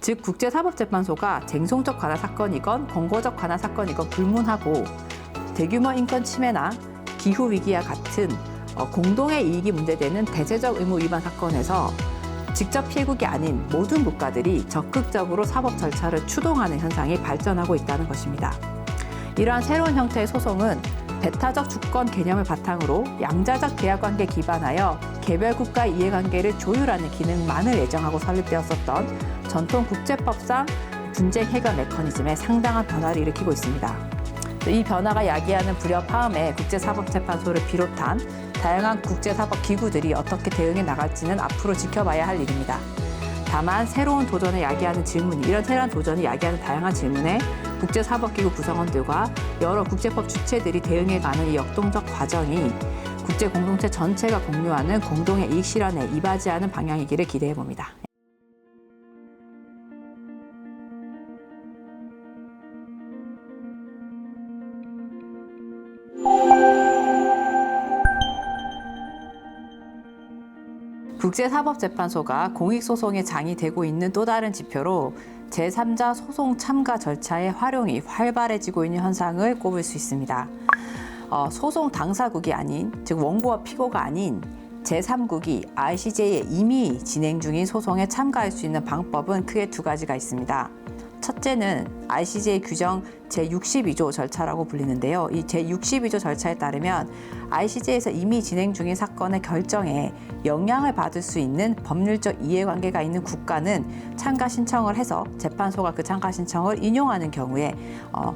즉 국제사법재판소가 쟁송적 관할 사건이건 권고적 관할 사건이건 불문하고 대규모 인권 침해나 기후 위기와 같은 어, 공동의 이익이 문제되는 대체적 의무 위반 사건에서 직접 피해국이 아닌 모든 국가들이 적극적으로 사법 절차를 추동하는 현상이 발전하고 있다는 것입니다. 이러한 새로운 형태의 소송은 배타적 주권 개념을 바탕으로 양자적 계약 관계 기반하여 개별 국가 이해관계를 조율하는 기능만을 예정하고 설립되었었던 전통 국제법상 분쟁 해결 메커니즘에 상당한 변화를 일으키고 있습니다. 이 변화가 야기하는 불협화음에 국제사법재판소를 비롯한 다양한 국제사법 기구들이 어떻게 대응해 나갈지는 앞으로 지켜봐야 할 일입니다. 다만 새로운 도전을 야기하는 질문이 이런 새로운 도전이 야기하는 다양한 질문에 국제사법기구 구성원들과 여러 국제법 주체들이 대응해가는 이 역동적 과정이 국제 공동체 전체가 공유하는 공동의 이익 실현에 이바지하는 방향이기를 기대해 봅니다. 국제사법재판소가 공익소송의 장이 되고 있는 또 다른 지표로 제3자 소송 참가 절차의 활용이 활발해지고 있는 현상을 꼽을 수 있습니다. 어, 소송 당사국이 아닌, 즉 원고와 피고가 아닌 제3국이 ICJ에 이미 진행 중인 소송에 참가할 수 있는 방법은 크게 두 가지가 있습니다. 첫째는 ICJ 규정 제62조 절차라고 불리는데요. 이 제62조 절차에 따르면 ICJ에서 이미 진행 중인 사건의 결정에 영향을 받을 수 있는 법률적 이해관계가 있는 국가는 참가 신청을 해서 재판소가 그 참가 신청을 인용하는 경우에 어,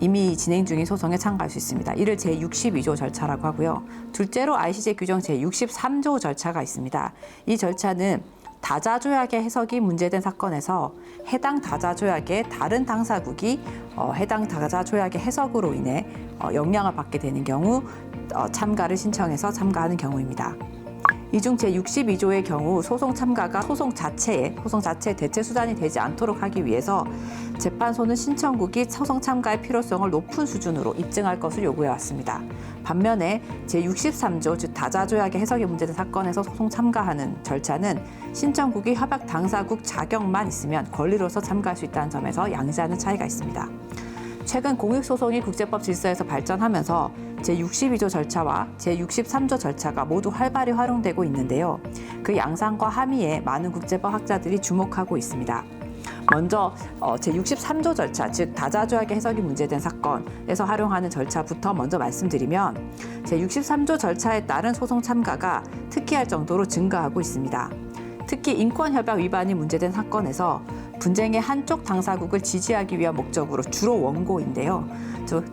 이미 진행 중인 소송에 참가할 수 있습니다. 이를 제62조 절차라고 하고요. 둘째로 ICJ 규정 제63조 절차가 있습니다. 이 절차는 다자조약의 해석이 문제된 사건에서 해당 다자조약의 다른 당사국이 어, 해당 다자조약의 해석으로 인해 어, 영향을 받게 되는 경우 어, 참가를 신청해서 참가하는 경우입니다. 이중 제62조의 경우 소송 참가가 소송 자체에 소송 자체의 대체 수단이 되지 않도록 하기 위해서 재판소는 신청국이 소송 참가의 필요성을 높은 수준으로 입증할 것을 요구해 왔습니다. 반면에 제63조 즉 다자조약의 해석이 문제된 사건에서 소송 참가하는 절차는 신청국이 협약 당사국 자격만 있으면 권리로서 참가할 수 있다는 점에서 양자는 차이가 있습니다. 최근 공익소송이 국제법 질서에서 발전하면서 제62조 절차와 제63조 절차가 모두 활발히 활용되고 있는데요. 그 양상과 함의에 많은 국제법 학자들이 주목하고 있습니다. 먼저 어, 제63조 절차, 즉 다자조약의 해석이 문제된 사건에서 활용하는 절차부터 먼저 말씀드리면 제63조 절차에 따른 소송 참가가 특히할 정도로 증가하고 있습니다. 특히 인권협약 위반이 문제된 사건에서 분쟁의 한쪽 당사국을 지지하기 위한 목적으로 주로 원고인데요.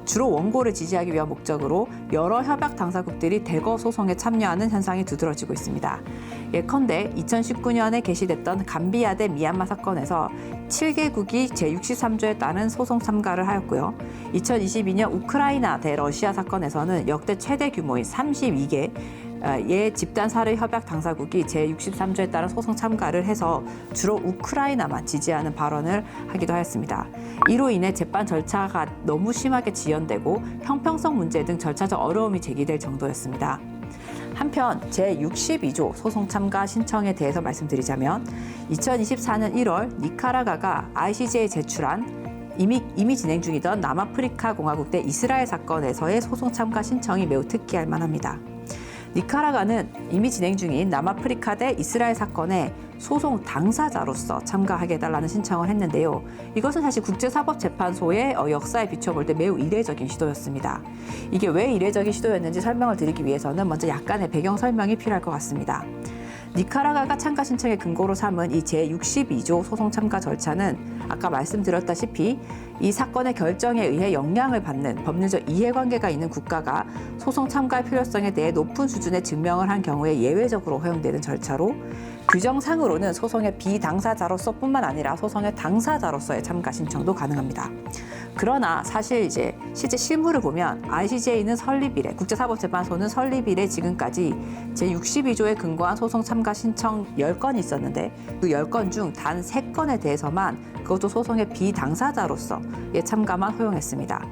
주로 원고를 지지하기 위한 목적으로 여러 협약 당사국들이 대거 소송에 참여하는 현상이 두드러지고 있습니다. 예컨대 2019년에 개시됐던 감비아 대 미얀마 사건에서 7개국이 제63조에 따른 소송 참가를 하였고요. 2022년 우크라이나 대 러시아 사건에서는 역대 최대 규모인 32개 예 집단 살해 협약 당사국이 제63조에 따른 소송 참가를 해서 주로 우크라이나만 지지하는 발언을 하기도 하였습니다. 이로 인해 재판 절차가 너무 심하게 지연되고 형평성 문제 등 절차적 어려움이 제기될 정도였습니다. 한편 제62조 소송 참가 신청에 대해서 말씀드리자면 2024년 1월 니카라가가 ICJ에 제출한 이미, 이미 진행 중이던 남아프리카 공화국 대 이스라엘 사건에서의 소송 참가 신청이 매우 특이할 만합니다. 니카라가는 이미 진행 중인 남아프리카 대 이스라엘 사건에 소송 당사자로서 참가하게 해달라는 신청을 했는데요. 이것은 사실 국제사법재판소의 어, 역사에 비춰볼 때 매우 이례적인 시도였습니다. 이게 왜 이례적인 시도였는지 설명을 드리기 위해서는 먼저 약간의 배경 설명이 필요할 것 같습니다. 니카라가가 참가 신청의 근거로 삼은 이 제62조 소송 참가 절차는 아까 말씀드렸다시피 이 사건의 결정에 의해 영향을 받는 법률적 이해관계가 있는 국가가 소송 참가의 필요성에 대해 높은 수준의 증명을 한 경우에 예외적으로 허용되는 절차로 규정상으로는 소송의 비당사자로서뿐만 아니라 소송의 당사자로서의 참가 신청도 가능합니다. 그러나 사실 이제 실제 실무를 보면 ICJ는 설립 이래 국제사법재판소는 설립 이래 지금까지 제62조에 근거한 소송 참가 신청 10건이 있었는데 그 10건 중 단 3건에 대해서만 그것도 소송의 비당사자로서의 참가만 허용했습니다.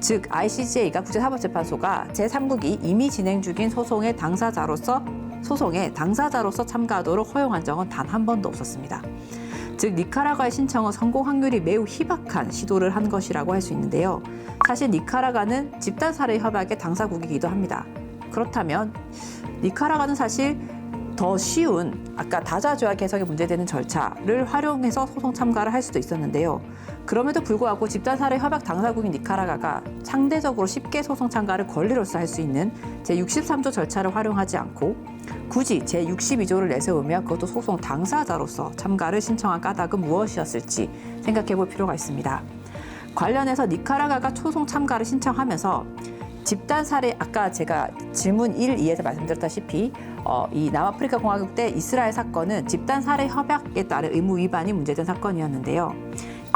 즉 ICJ가 국제사법재판소가 제3국이 이미 진행 중인 소송의 당사자로서 소송에 당사자로서 참가하도록 허용한 적은 단 한 번도 없었습니다. 즉 니카라과의 신청은 성공 확률이 매우 희박한 시도를 한 것이라고 할 수 있는데요. 사실 니카라과는 집단 살해 협약의 당사국이기도 합니다. 그렇다면 니카라과는 사실 더 쉬운 아까 다자조약 개성에 문제되는 절차를 활용해서 소송 참가를 할 수도 있었는데요. 그럼에도 불구하고 집단 살해 협약 당사국인 니카라과가 상대적으로 쉽게 소송 참가를 권리로서 할 수 있는 제63조 절차를 활용하지 않고 굳이 제62조를 내세우며 그것도 소송 당사자로서 참가를 신청한 까닭은 무엇이었을지 생각해 볼 필요가 있습니다. 관련해서 니카라과가 소송 참가를 신청하면서 집단 살해 아까 제가 질문 1, 2에서 말씀드렸다시피 어, 이 남아프리카 공화국 때 이스라엘 사건은 집단 살해 협약에 따른 의무 위반이 문제된 사건이었는데요.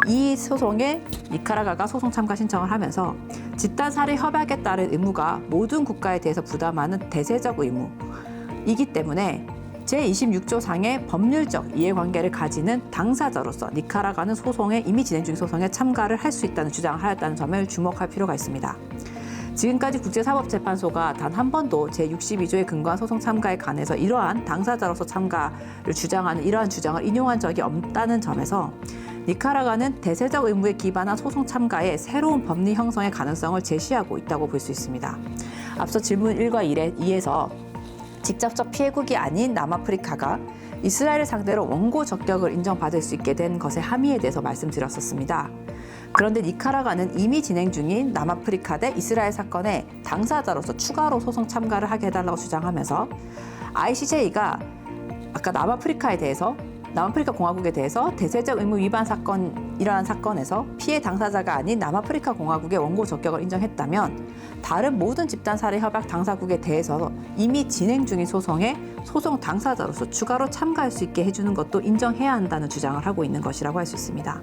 이 소송에 니카라과가 소송 참가 신청을 하면서 집단 살해 협약에 따른 의무가 모든 국가에 대해서 부담하는 대세적 의무이기 때문에 제26조 상의 법률적 이해관계를 가지는 당사자로서 니카라과는 소송에 이미 진행 중인 소송에 참가를 할 수 있다는 주장을 하였다는 점을 주목할 필요가 있습니다. 지금까지 국제사법재판소가 단 한 번도 제62조에 근거한 소송 참가에 관해서 이러한 당사자로서 참가를 주장하는 이러한 주장을 인용한 적이 없다는 점에서 니카라과는 대세적 의무에 기반한 소송 참가에 새로운 법리 형성의 가능성을 제시하고 있다고 볼 수 있습니다. 앞서 질문 1과 1에 2에서 직접적 피해국이 아닌 남아프리카가 이스라엘을 상대로 원고 적격을 인정받을 수 있게 된 것의 함의에 대해서 말씀드렸었습니다. 그런데 니카라과는 이미 진행 중인 남아프리카 대 이스라엘 사건의 당사자로서 추가로 소송 참가를 하게 해달라고 주장하면서 ICJ가 아까 남아프리카에 대해서 남아프리카 공화국에 대해서 대세적 의무 위반 사건 이러한 사건에서 피해 당사자가 아닌 남아프리카 공화국의 원고 적격을 인정했다면 다른 모든 집단 살해 협약 당사국에 대해서 이미 진행 중인 소송에 소송 당사자로서 추가로 참가할 수 있게 해주는 것도 인정해야 한다는 주장을 하고 있는 것이라고 할 수 있습니다.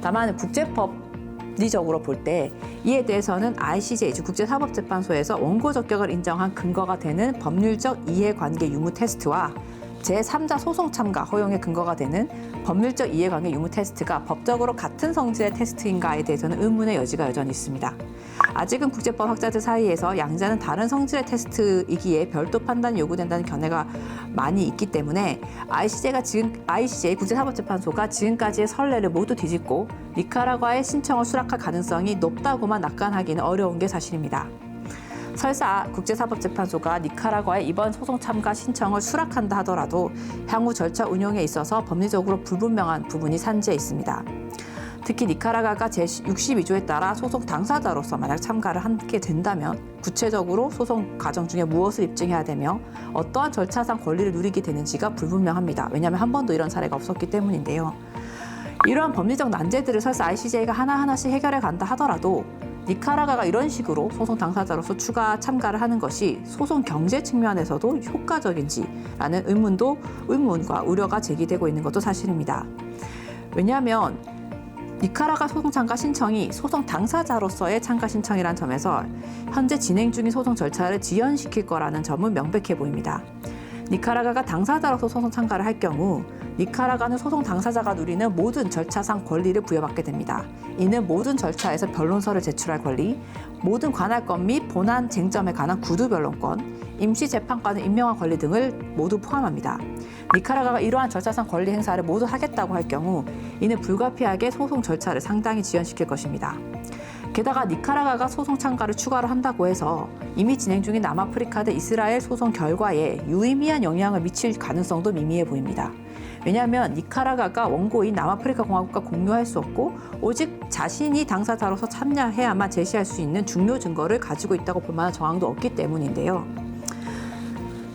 다만 국제법리적으로 볼 때 이에 대해서는 ICJ 즉 국제사법재판소에서 원고 적격을 인정한 근거가 되는 법률적 이해관계 유무 테스트와 제3자 소송 참가 허용의 근거가 되는 법률적 이해관계 유무 테스트가 법적으로 같은 성질의 테스트인가에 대해서는 의문의 여지가 여전히 있습니다. 아직은 국제법 학자들 사이에서 양자는 다른 성질의 테스트이기에 별도 판단이 요구된다는 견해가 많이 있기 때문에 ICJ가 지금 ICJ 국제사법재판소가 지금까지의 선례를 모두 뒤집고 니카라과의 신청을 수락할 가능성이 높다고만 낙관하기는 어려운 게 사실입니다. 설사 국제사법재판소가 니카라과의 이번 소송 참가 신청을 수락한다 하더라도 향후 절차 운용에 있어서 법리적으로 불분명한 부분이 산재해 있습니다. 특히 니카라과가 제62조에 따라 소송 당사자로서 만약 참가를 하게 된다면 구체적으로 소송 과정 중에 무엇을 입증해야 되며 어떠한 절차상 권리를 누리게 되는지가 불분명합니다. 왜냐하면 한 번도 이런 사례가 없었기 때문인데요. 이러한 법리적 난제들을 설사 ICJ가 하나하나씩 해결해 간다 하더라도 니카라과가 이런 식으로 소송 당사자로서 추가 참가를 하는 것이 소송 경제 측면에서도 효과적인지라는 의문도 의문과 우려가 제기되고 있는 것도 사실입니다. 왜냐하면 니카라가 소송 참가 신청이 소송 당사자로서의 참가 신청이란 점에서 현재 진행 중인 소송 절차를 지연시킬 거라는 점은 명백해 보입니다. 니카라가가 당사자로서 소송 참가를 할 경우 니카라가는 소송 당사자가 누리는 모든 절차상 권리를 부여받게 됩니다. 이는 모든 절차에서 변론서를 제출할 권리, 모든 관할권 및 본안 쟁점에 관한 구두 변론권, 임시 재판관을 임명할 권리 등을 모두 포함합니다. 니카라가가 이러한 절차상 권리 행사를 모두 하겠다고 할 경우 이는 불가피하게 소송 절차를 상당히 지연시킬 것입니다. 게다가 니카라가가 소송 참가를 추가로 한다고 해서 이미 진행 중인 남아프리카 대 이스라엘 소송 결과에 유의미한 영향을 미칠 가능성도 미미해 보입니다. 왜냐하면 니카라가가 원고인 남아프리카 공화국과 공유할 수 없고 오직 자신이 당사자로서 참여해야만 제시할 수 있는 중요 증거를 가지고 있다고 볼 만한 정황도 없기 때문인데요.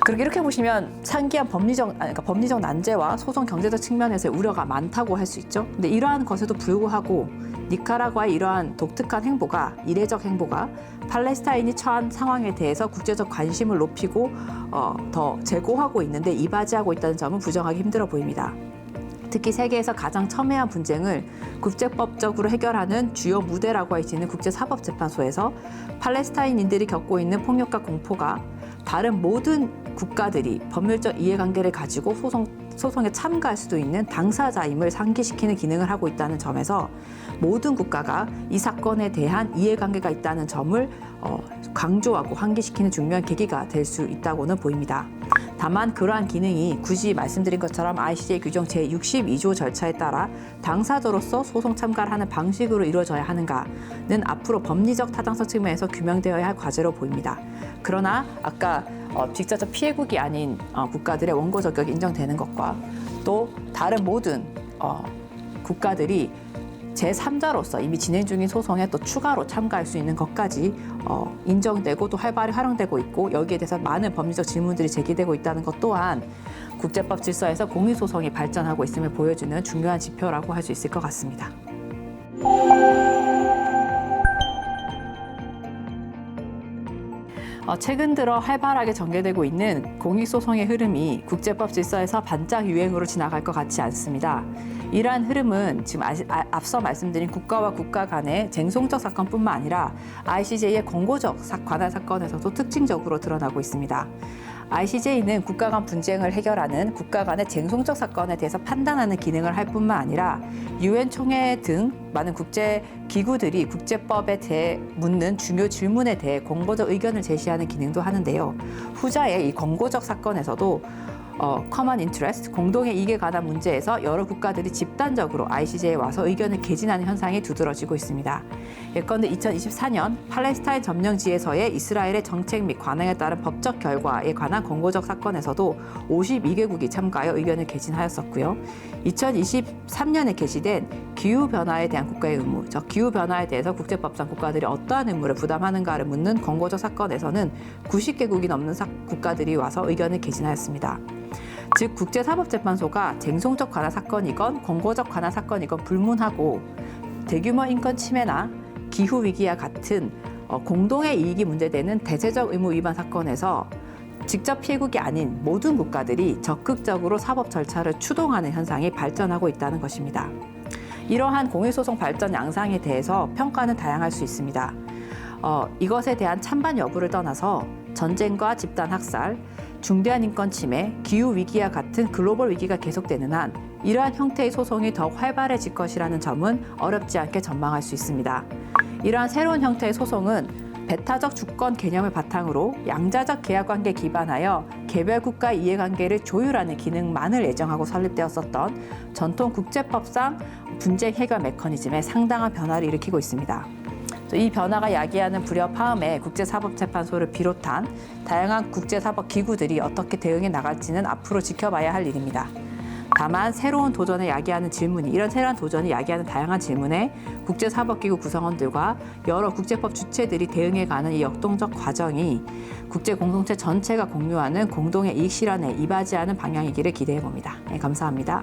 그렇게 이렇게 보시면 상기한 법리적 아니, 그러니까 법리적 난제와 소송 경제적 측면에서의 우려가 많다고 할 수 있죠. 근데 이러한 것에도 불구하고 니카라과의 이러한 독특한 행보가 이례적 행보가 팔레스타인이 처한 상황에 대해서 국제적 관심을 높이고 어, 더 제고하고 있는데 이바지하고 있다는 점은 부정하기 힘들어 보입니다. 특히 세계에서 가장 첨예한 분쟁을 국제법적으로 해결하는 주요 무대라고 할 수 있는 국제사법재판소에서 팔레스타인인들이 겪고 있는 폭력과 공포가 다른 모든 국가들이 법률적 이해관계를 가지고 소송, 소송에 참가할 수도 있는 당사자임을 상기시키는 기능을 하고 있다는 점에서 모든 국가가 이 사건에 대한 이해관계가 있다는 점을 어, 강조하고 환기시키는 중요한 계기가 될 수 있다고는 보입니다. 다만 그러한 기능이 굳이 말씀드린 것처럼 ICJ 규정 제62조 절차에 따라 당사자로서 소송 참가를 하는 방식으로 이루어져야 하는가는 앞으로 법리적 타당성 측면에서 규명되어야 할 과제로 보입니다. 그러나 아까 어, 직접적 피해국이 아닌 어, 국가들의 원고 적격이 인정되는 것과 또 다른 모든 어, 국가들이 제3자로서 이미 진행 중인 소송에 또 추가로 참가할 수 있는 것까지 어, 인정되고 또 활발히 활용되고 있고 여기에 대해서 많은 법리적 질문들이 제기되고 있다는 것 또한 국제법 질서에서 공익소송이 발전하고 있음을 보여주는 중요한 지표라고 할 수 있을 것 같습니다. 최근 들어 활발하게 전개되고 있는 공익소송의 흐름이 국제법 질서에서 반짝 유행으로 지나갈 것 같지 않습니다. 이러한 흐름은 지금 아시- 아- 앞서 말씀드린 국가와 국가 간의 쟁송적 사건뿐만 아니라 ICJ의 권고적 사- 관할 사건에서도 특징적으로 드러나고 있습니다. ICJ는 국가 간 분쟁을 해결하는 국가 간의 쟁송적 사건에 대해서 판단하는 기능을 할 뿐만 아니라 유엔 총회 등 많은 국제 기구들이 국제법에 대해 묻는 중요 질문에 대해 권고적 의견을 제시하는 기능도 하는데요. 후자의 이 권고적 사건에서도 어, common interest, 공동의 이익에 관한 문제에서 여러 국가들이 집단적으로 ICJ에 와서 의견을 개진하는 현상이 두드러지고 있습니다. 예컨대 2024년 팔레스타인 점령지에서의 이스라엘의 정책 및 관행에 따른 법적 결과에 관한 권고적 사건에서도 52개국이 참가하여 의견을 개진하였었고요. 2023년에 개시된 기후 변화에 대한 국가의 의무, 즉 기후 변화에 대해서 국제법상 국가들이 어떠한 의무를 부담하는가를 묻는 권고적 사건에서는 90개국이 넘는 사- 국가들이 와서 의견을 개진하였습니다. 즉 국제사법재판소가 쟁송적 관할 사건이건 권고적 관할 사건이건 불문하고 대규모 인권 침해나 기후 위기와 같은 어, 공동의 이익이 문제되는 대체적 의무 위반 사건에서 직접 피해국이 아닌 모든 국가들이 적극적으로 사법 절차를 추동하는 현상이 발전하고 있다는 것입니다. 이러한 공익소송 발전 양상에 대해서 평가는 다양할 수 있습니다. 어, 이것에 대한 찬반 여부를 떠나서 전쟁과 집단 학살, 중대한 인권 침해, 기후 위기와 같은 글로벌 위기가 계속되는 한 이러한 형태의 소송이 더욱 활발해질 것이라는 점은 어렵지 않게 전망할 수 있습니다. 이러한 새로운 형태의 소송은 배타적 주권 개념을 바탕으로 양자적 계약 관계에 기반하여 개별 국가의 이해관계를 조율하는 기능만을 예정하고 설립되었었던 전통 국제법상 분쟁 해결 메커니즘에 상당한 변화를 일으키고 있습니다. 이 변화가 야기하는 불협화음에 국제사법재판소를 비롯한 다양한 국제사법 기구들이 어떻게 대응해 나갈지는 앞으로 지켜봐야 할 일입니다. 다만 새로운 도전에 야기하는 질문이 이런 새로운 도전이 야기하는 다양한 질문에 국제사법기구 구성원들과 여러 국제법 주체들이 대응해가는 이 역동적 과정이 국제 공동체 전체가 공유하는 공동의 이익 실현에 이바지하는 방향이기를 기대해 봅니다. 네, 감사합니다.